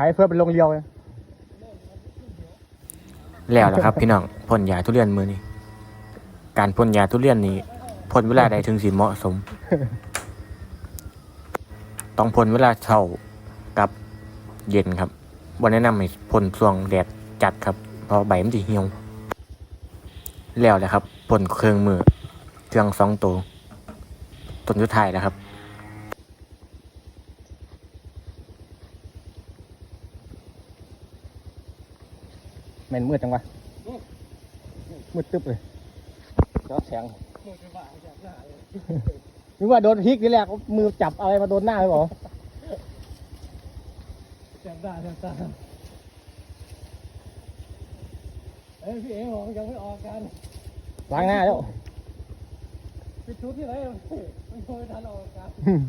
ายเพื่อเป็นโรงเรียวเลยแล้วล่ะครับ พี่น้องพ่นยาทุเรียนมือนี้การพ่นยาทุเรียนนี้พ่นเวลาใดถึงสิเหมาะสม ต้องพ่นเวลาเช้ากับเย็นครับบ่แนะนำให้พ่นช่วงแดดจัดครับ เพราะใบมันจะเหี่ยว แล้วแหละครับพ่นเครื่องมือเครื่องสองตัวต้นสุดท้ายแล้วครับ แม่นมืดจังวะมืดตึ๊บเลยจอแสงนึกว่าโดนพริกนี่แหละมือจับอะไรมาโดนหน้าหรือเปล่าจับได้จับได้เอ้ยพี่เอ๋บอกยังไม่ออกกันล้างหน้าแล้วปิดชุดที่ไหนไม่เคยทันออกกันอืม